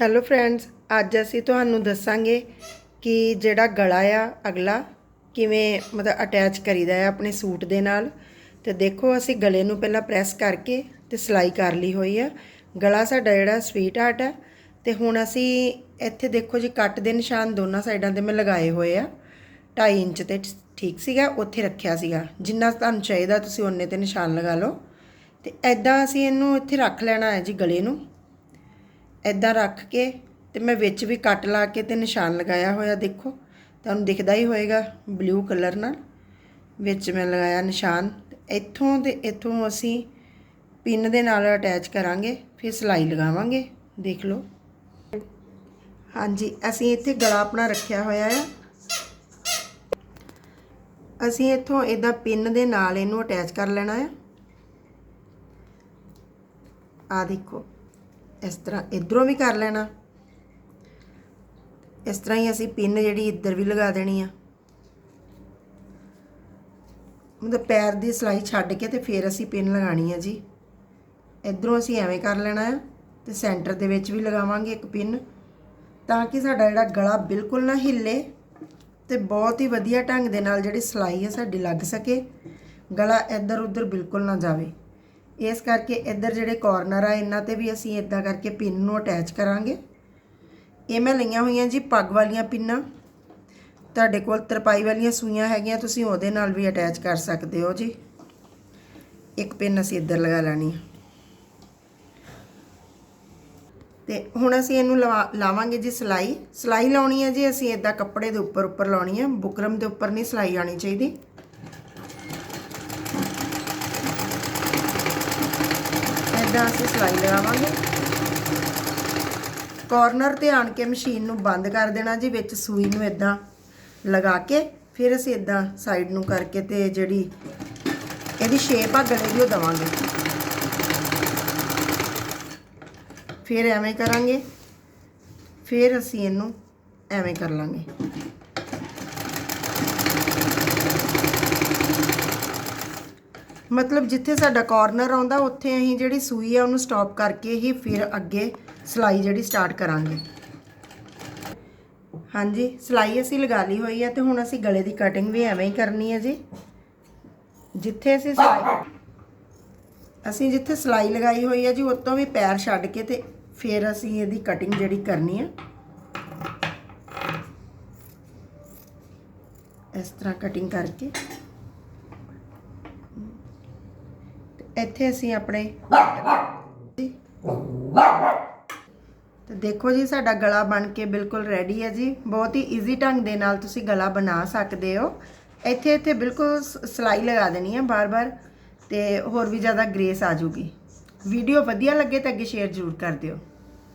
Hello friends ਅੱਜ ਅਸੀਂ ਤੁਹਾਨੂੰ ਦੱਸਾਂਗੇ ਕਿ ਜਿਹੜਾ ਗਲਾ ਆ, ਅਗਲਾ ਕਿਵੇਂ ਮਤਲਬ ਅਟੈਚ ਕਰੀਦਾ ਹੈ ਆਪਣੇ ਸੂਟ ਦੇ ਨਾਲ। ਤੇ ਦੇਖੋ ਅਸੀਂ ਗਲੇ ਨੂੰ ਪਹਿਲਾਂ ਪ੍ਰੈਸ ਕਰਕੇ ਤੇ ਸਿਲਾਈ ਕਰ ਲਈ ਹੋਈ ਆ। ਗਲਾ ਸਾਡਾ ਜਿਹੜਾ ਸਵੀਟ ਹਾਰਟ ਹੈ ਤੇ ਹੁਣ ਅਸੀਂ ਇੱਥੇ ਦੇਖੋ ਜੀ ਕੱਟ ਦੇ ਨਿਸ਼ਾਨ ਦੋਨਾਂ ਸਾਈਡਾਂ ਤੇ ਮੈਂ ਲਗਾਏ ਹੋਏ ਆ। 2.5 ਇੰਚ ਤੇ ਠੀਕ ਸੀਗਾ, ਉੱਥੇ ਰੱਖਿਆ ਸੀਗਾ। ਜਿੰਨਾ ਤੁਹਾਨੂੰ ਚਾਹੀਦਾ ਤੁਸੀਂ ਉਹਨੇ ਤੇ ਨਿਸ਼ਾਨ ਲਗਾ ਲਓ। ਤੇ ਐਦਾਂ ਅਸੀਂ ਇਹਨੂੰ ਇੱਥੇ ਰੱਖ ਲੈਣਾ ਹੈ ਜੀ ਗਲੇ ਨੂੰ। ਐਦਾਂ ਰੱਖ ਕੇ ਤੇ ਮੈਂ ਵਿੱਚ ਵੀ ਕੱਟ ਲਾ ਕੇ ਤੇ ਨਿਸ਼ਾਨ ਲਗਾਇਆ ਹੋਇਆ ਦੇਖੋ। ਤੁਹਾਨੂੰ ਦਿਖਦਾ ਹੀ ਹੋਏਗਾ ਬਲੂ ਕਲਰ ਨਾਲ। ਵਿੱਚ ਮੈਂ ਲਗਾਇਆ ਨਿਸ਼ਾਨ। ਇੱਥੋਂ ਤੇ ਇੱਥੋਂ ਅਸੀਂ ਪਿੰਨ ਦੇ ਨਾਲ ਅਟੈਚ ਕਰਾਂਗੇ, ਫਿਰ ਸਿਲਾਈ ਲਗਾਵਾਂਗੇ। ਦੇਖ ਲਓ। ਹਾਂਜੀ, ਅਸੀਂ ਇੱਥੇ ਗਲਾ ਆਪਣਾ ਰੱਖਿਆ ਹੋਇਆ ਹੈ ਅਸੀਂ ਇੱਥੋਂ ਇਹਦਾ ਪਿੰਨ ਦੇ ਨਾਲ ਇਹਨੂੰ ਅਟੈਚ ਕਰ ਲੈਣਾ ਹੈ ਆ ਦੇਖੋ। ਇਸ ਤਰ੍ਹਾਂ ਇਧਰੋਂ ਵੀ ਕਰ ਲੈਣਾ। ਇਸ ਤਰ੍ਹਾਂ ਹੀ ਅਸੀਂ ਪਿੰਨ ਜਿਹੜੀ ਇੱਧਰ ਵੀ ਲਗਾ ਦੇਣੀ ਆ। ਮਤਲਬ ਪੈਰ ਦੀ ਸਲਾਈ ਛੱਡ ਕੇ ਤੇ ਫਿਰ ਅਸੀਂ ਪਿੰਨ ਲਗਾਣੀ ਆ ਜੀ। ਇਧਰੋਂ ਅਸੀਂ ਐਵੇਂ ਕਰ ਲੈਣਾ ਆ ਤੇ ਸੈਂਟਰ ਦੇ ਵਿੱਚ ਵੀ ਲਗਾਵਾਂਗੇ ਇੱਕ ਪਿੰਨ ਤਾਂ ਕਿ ਸਾਡਾ ਜਿਹੜਾ ਗਲਾ ਬਿਲਕੁਲ ਨਾ ਹਿੱਲੇ ਤੇ ਬਹੁਤ ਹੀ ਵਧੀਆ ਢੰਗ ਦੇ ਨਾਲ ਜਿਹੜੀ ਸਲਾਈ ਹੈ ਸਾਡੀ ਲੱਗ ਸਕੇ। ਗਲਾ ਇੱਧਰ ਉੱਧਰ ਬਿਲਕੁਲ ਨਾ ਜਾਵੇ। ਇਸ ਕਰਕੇ ਇੱਧਰ ਜਿਹੜੇ ਕਾਰਨਰ ਆ, ਇਹਨਾਂ ਤੇ ਵੀ ਅਸੀਂ ਇਦਾਂ ਕਰਕੇ ਪਿੰਨ ਨੂੰ ਅਟੈਚ ਕਰਾਂਗੇ। ਇਹ ਮੈਂ ਲਈਆਂ ਹੋਈਆਂ ਜੀ ਪੱਗ ਵਾਲੀਆਂ ਪਿੰਨਾਂ। ਤੁਹਾਡੇ ਕੋਲ ਤਰਪਾਈ ਵਾਲੀਆਂ ਸੂਈਆਂ ਹੈਗੀਆਂ, ਤੁਸੀਂ ਉਹਦੇ ਨਾਲ ਵੀ ਅਟੈਚ ਕਰ ਸਕਦੇ ਹੋ ਜੀ। ਇੱਕ ਪਿੰਨ ਅਸੀਂ ਇੱਧਰ ਲਗਾ ਲੈਣੀ ਹੈ ਤੇ ਹੁਣ ਅਸੀਂ ਇਹਨੂੰ ਲਵਾ- ਲਾਵਾਂਗੇ ਜੀ ਸਲਾਈ। ਸਲਾਈ ਲਾਉਣੀ ਹੈ ਜੀ, ਅਸੀਂ ਇਦਾਂ ਕੱਪੜੇ ਦੇ ਉੱਪਰ ਉੱਪਰ ਲਾਉਣੀ ਹੈ ਬੁਕਰਮ ਦੇ ਉੱਪਰ ਨਹੀਂ ਸਲਾਈ ਆਣੀ ਚਾਹੀਦੀ। ਇਦਾਂ ਅਸੀਂ ਸਿਲਾਈ ਲਗਾਵਾਂਗੇ। ਕਾਰਨਰ ਤੇ ਆਣ ਕੇ ਮਸ਼ੀਨ ਨੂੰ ਬੰਦ ਕਰ ਦੇਣਾ ਜੀ, ਵਿੱਚ ਸੂਈ ਨੂੰ ਇਦਾਂ ਲਗਾ ਕੇ, ਫਿਰ ਅਸੀਂ ਇਦਾਂ ਸਾਈਡ ਨੂੰ ਕਰਕੇ ਤੇ ਜਿਹੜੀ ਇਹਦੀ ਸ਼ੇਪ ਆ, ਗਲੇ ਦੀ ਉਹ ਦਵਾਂਗੇ। ਫਿਰ ਐਵੇਂ ਕਰਾਂਗੇ। ਫਿਰ ਅਸੀਂ ਇਹਨੂੰ ਐਵੇਂ ਕਰ ਲਾਂਗੇ। ਮਤਲਬ ਜਿੱਥੇ ਸਾਡਾ ਕਾਰਨਰ ਆਉਂਦਾ, ਉੱਥੇ ਅਸੀਂ ਜਿਹੜੀ ਸੂਈ ਆ, ਉਹਨੂੰ ਸਟਾਪ ਕਰਕੇ ਹੀ ਫਿਰ ਅੱਗੇ ਸਿਲਾਈ ਜਿਹੜੀ ਸਟਾਰਟ ਕਰਾਂਗੇ। ਹਾਂਜੀ, ਸਿਲਾਈ ਅਸੀਂ ਲਗਾ ਲਈ ਹੋਈ ਹੈ ਤੇ ਹੁਣ ਅਸੀਂ ਗਲੇ ਦੀ ਕਟਿੰਗ ਵੀ ਐਵੇਂ ਹੀ ਕਰਨੀ ਹੈ ਜੀ। ਜਿੱਥੇ ਅਸੀਂ ਸਿਲਾਈ ਅਸੀਂ ਜਿੱਥੇ ਸਿਲਾਈ ਲਗਾਈ ਹੋਈ ਹੈ ਜੀ, ਉਤੋਂ ਵੀ ਪੈਰ ਛੱਡ ਕੇ ਤੇ ਫਿਰ ਅਸੀਂ ਇਹਦੀ ਕਟਿੰਗ ਜਿਹੜੀ ਕਰਨੀ ਹੈ ਇਸ ਤਰ੍ਹਾਂ ਕਟਿੰਗ ਕਰਕੇ ਤੇ ਇੱਥੇ ਅਸੀਂ ਆਪਣੇ ਤੇ ਦੇਖੋ ਜੀ, ਸਾਡਾ ਗਲਾ ਬਣ ਕੇ ਬਿਲਕੁਲ ਰੈਡੀ ਹੈ ਜੀ। ਬਹੁਤ ਹੀ ਈਜ਼ੀ ਢੰਗ ਦੇ ਨਾਲ ਤੁਸੀਂ ਗਲਾ ਬਣਾ ਸਕਦੇ ਹੋ। ਇੱਥੇ ਇੱਥੇ ਬਿਲਕੁਲ ਸ- ਸਿਲਾਈ ਲਗਾ ਦੇਣੀ ਹੈ ਬਾਰ-ਬਾਰ ਤੇ ਹੋਰ ਵੀ ਜ਼ਿਆਦਾ ਗ੍ਰੇਸ ਆ ਜੂਗੀ ਵੀਡੀਓ ਵਧੀਆ ਲੱਗੇ ਤਾਂ ਅੱਗੇ ਸ਼ੇਅਰ ਜ਼ਰੂਰ ਕਰ ਦਿਓ।